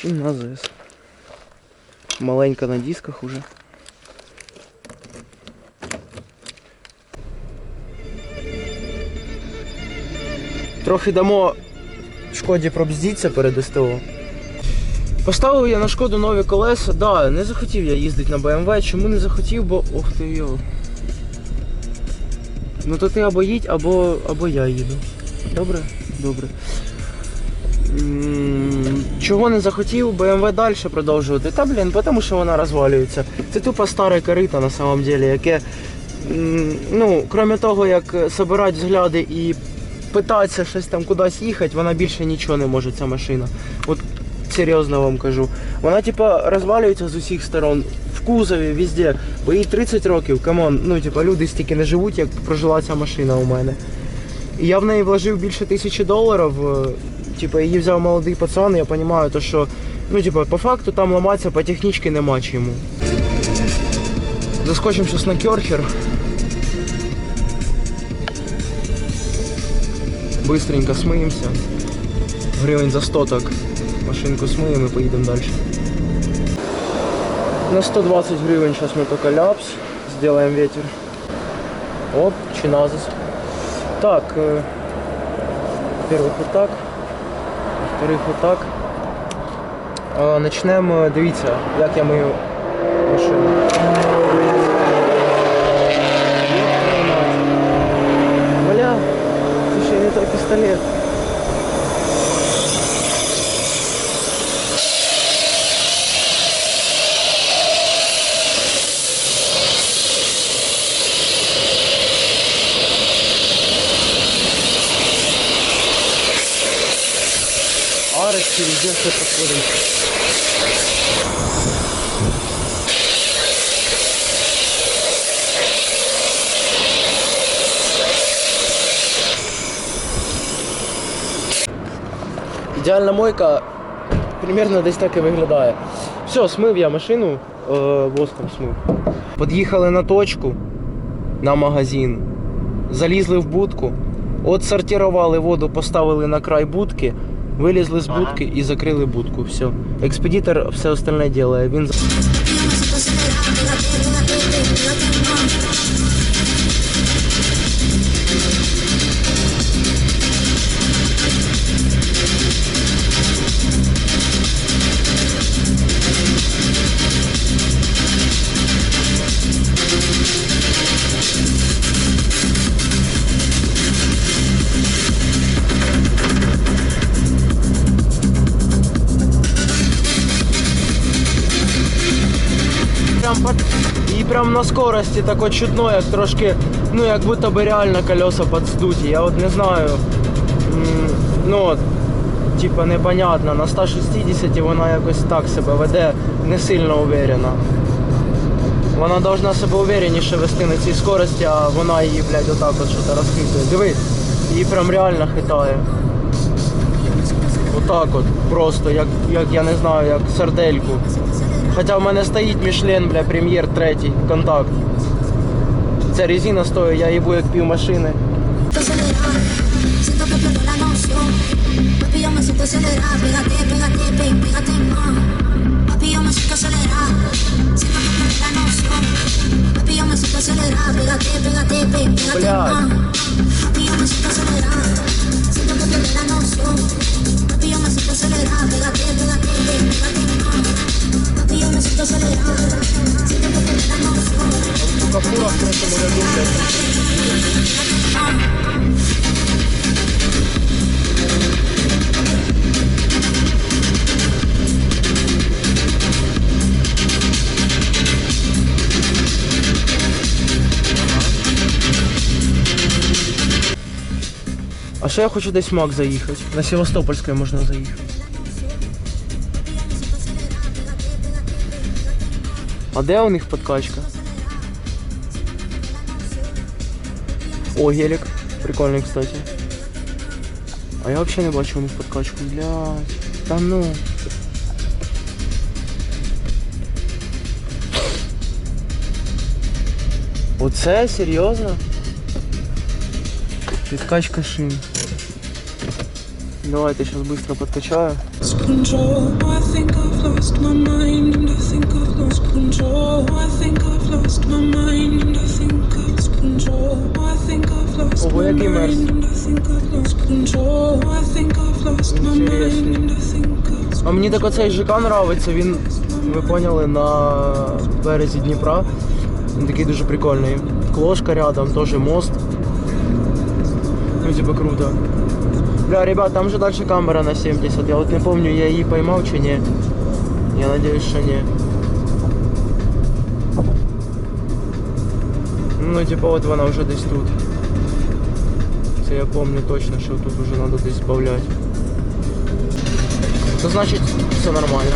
Чи на ЗС. Маленька на дисках уже. Трохи дамо шкоді пробздіться перед СТО. Поставив я на шкоду нові колеса. Да, не захотів я їздити на BMW. Чому не захотів, бо. Ох ти йо. Ну то ти або їдь, або, або я їду. Добре? Добре. М, Чого не захотів BMW далі продовжувати? Та блін, тому що вона розвалюється. Це тупо старе корито на самом деле, яке. Ну, крім того, як собирати взгляди і питатися щось там кудись їхати, вона більше нічого не може, ця машина. От серйозно вам кажу. Вона типа розвалюється з усіх сторон. В кузові, везде. Бо їй 30 років, камон, ну типа люди стільки не живуть, як прожила ця машина у мене. І я в неї вложив більше тисячі доларів. е, Типа її взяв молодий пацан, я розумію, то що, ну типа, по факту там ламатися по технічці нема чому. Заскочимо зараз на керхер. Быстренько смиємося. Гривень за 100 так. Машинку смиємо і поїдемо далі. На 120 гривень зараз ми тільки ляпс. Сделаем ветер. Оп, чиназис. Так, э, во-первых, вот так. Во-вторых, вот так. Е, Начнемо, дивіться, як я мою машину. Бля, це ще й не той пістолет. Везде все подходим. Ідеальна мойка примерно десь так і виглядає. Все, смив я машину, е, воском смив. Під'їхали на точку, на магазин, залізли в будку, отсортували воду, поставили на край будки, вилізли з будки і закрили будку. Все. Експедитор все остальне робить. Він прям. І прям на скорості так от чутно, як трошки, ну як будто би реально колеса подздуті. Я от не знаю. Ну типа непонятно. На 160 вона якось так себе веде, не сильно уверена. Вона должна себе увереніше вести на цій скорості, а вона її, блядь, отак от що-то розхитує. Диви, її прям реально хитає. Отак от, просто, як, як я не знаю, як сардельку. Хоча в мене стоїть Мішлен, бля, прем'єр третій, контакт. Ця резина стоїть, я їбу як пів машини. acelerar, А ще я хочу десь в МАК заїхати. На Севастопольське можна заїхати. А де у них подкачка? О, гелик. Прикольний, кстати. А я взагалі не бачу у них подкачку. Блядь. Та ну. Оце серйозно? Підкачка шин. Давайте сейчас быстро подкачаю. Ого, який мерз. А мені так оцей ЖК нравиться, він, ви поняли, на березі Дніпра. Він такий дуже прикольний. Кложка рядом, теж мост. Ну, типа круто. Бля, ребят, там же дальше камера на 70. Я вот не помню, я її поймав чи ні. Я надіюсь, що ні. Ну, типа, от вона вже десь тут. Це я помню точно, що тут вже треба десь збавляти. То значить все нормально.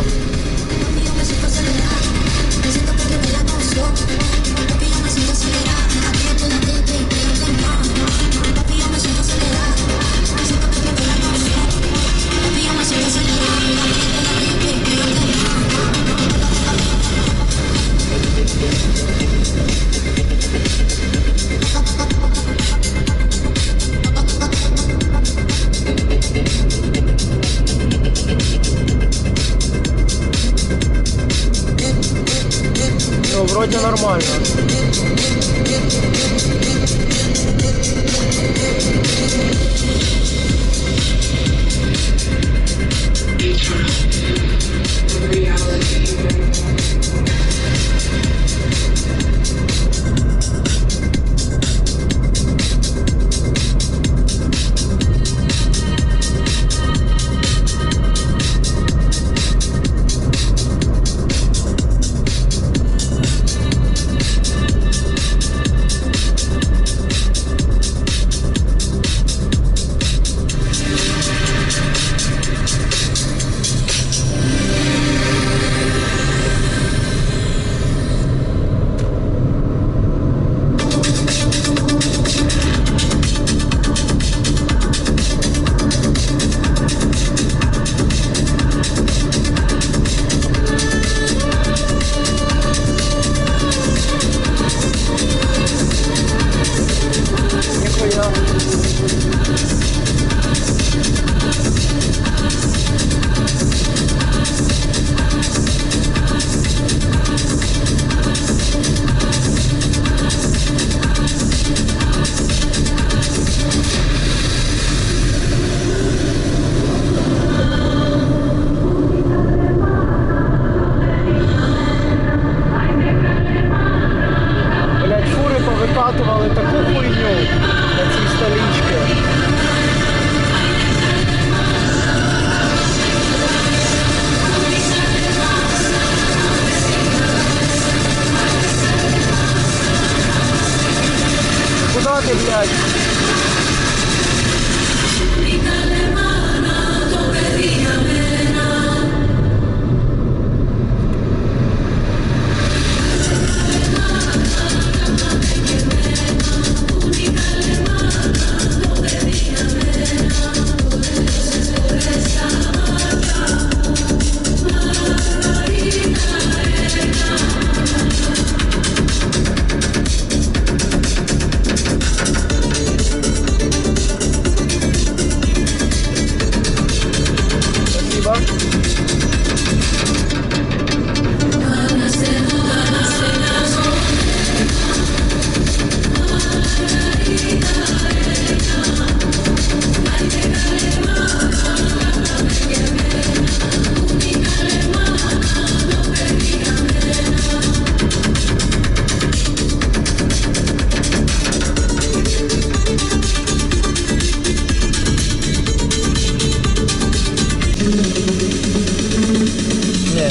Ні,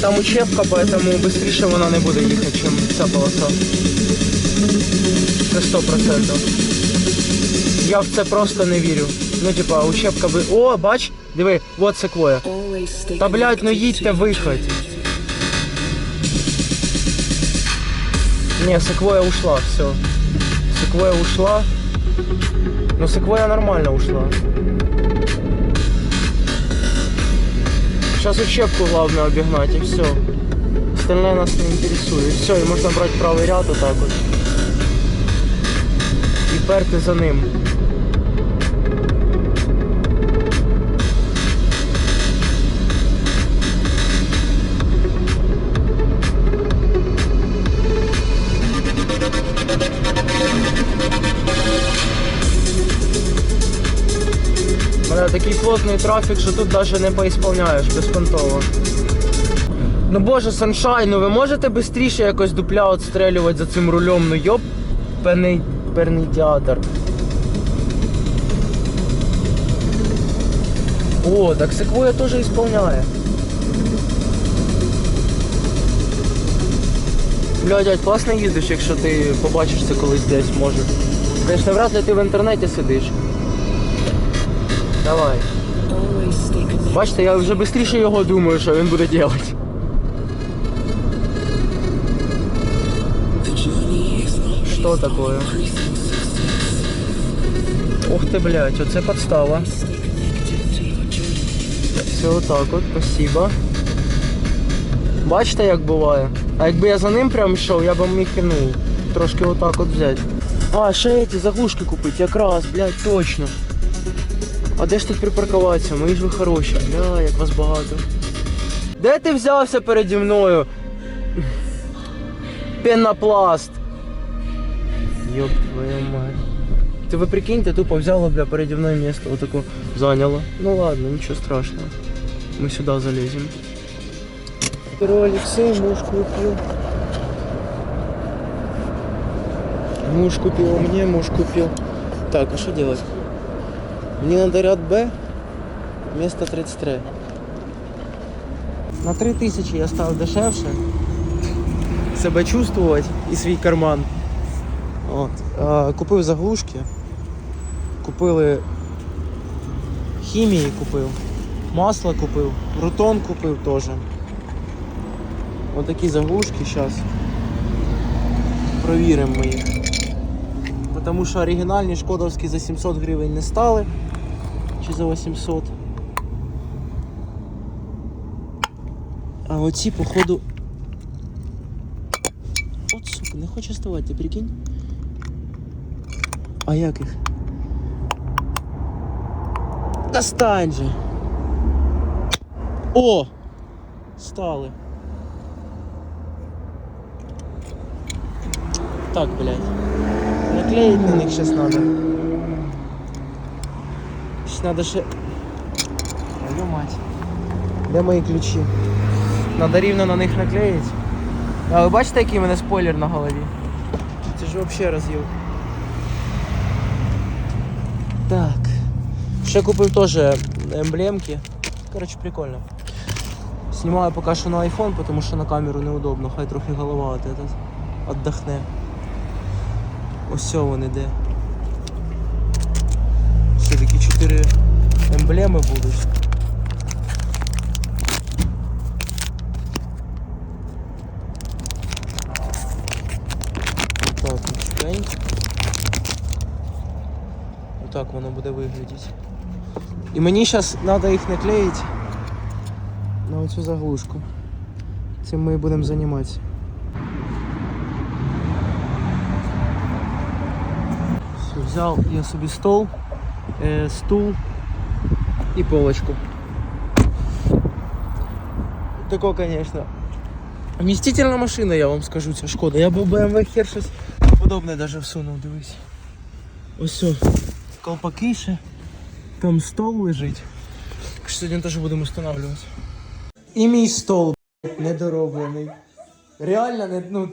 там учебка, поэтому быстріше вона не буде їхати, ніж ця полоса. Це 100%. Я в це просто не вірю. Ну, типа, учебка би. О, бач, диви, от секвоя. Та блядь, ну їдьте виходь. Не, секвоя ушла, все. Секвоя ушла. Ну, секвоя нормально ушла. Сейчас учебку главное обігнати и все. Остальное нас не интересует. Все, і можно брать правый ряд вот отак от. І перти за ним. Бля, такий плотний трафік, що тут навіть не поісполняєш безпонтово. Ну боже, Саншайн, ну ви можете швидше якось дупля відстрелювати за цим рулем? Ну йоп, пений, перний театр. О, так секвоя теж ісполняє. Бля, дядь, класно їздиш, якщо ти побачиш це колись десь може. Звісно, вряд ли ти в інтернеті сидиш. Давай. Бачите, я вже швидше його думаю, що він буде робити. Что такое? Ух ты, блядь, оце подстава. Все отак от, спасибо. Бачите, як буває? А якби я за ним прям йшов, я б міг ну, трошки отак от взяти. А, ще ці заглушки купити, якраз, блядь, точно. А де ж тут припаркуватися? Мої ж ви хороші, бля, як вас багато. Де ти взявся переді мною? Пенопласт. Ёб твою мать. Ты вы прикиньте, тупо взяла, бля, переді мною место вот такое заняло. Ну ладно, ничего страшного. Мы сюда залезем. Первый Алексей муж купил. Муж купил, а мне муж купил. Так, а что делать? Мне надо ряд Б, место 33. На 3000 я став дешевше. Себе чувствувати і свій карман. От. А, купив заглушки. Купили хімії купив. Масло купив, рутон купив теж. Ось такі заглушки зараз. Провіримо ми їх. Тому що оригінальні шкодовські за 700 гривень не стали. Чи за 800. А оці, походу. От сука, не хоче ставати, ти прикинь? А як їх? Достань же. О! Стали. Так, блядь. Наклеить на них сейчас надо. Надо ще... Твою мать. Де мої ключі? Надо рівно на них наклеїти. А ви бачите, який у мене спойлер на голові? Це ж взагалі роз'їв. Так. Ще купив теж емблемки. Коротше, прикольно. Знімаю поки що на iPhone, тому що на камеру неудобно, хай трохи голова от этот отдохне. Ось все вони де. Все такі чотири емблеми будуть. Так, ну чекай. Отак воно буде виглядати. І мені зараз треба їх наклеїти на оцю заглушку. Цим ми і будемо займатися. Все, взяв я собі стол, е, стул і полочку. Тако, конечно. Вмістительна машина, я вам скажу, ця шкода. Я б в BMW хер щось подобне даже всунув, дивись. Ось все. Колпаки ще. Там стол лежить. Так що Сьогодні теж будемо встановлювати. І мій стол блядь, недороблений. Реально, не, ну,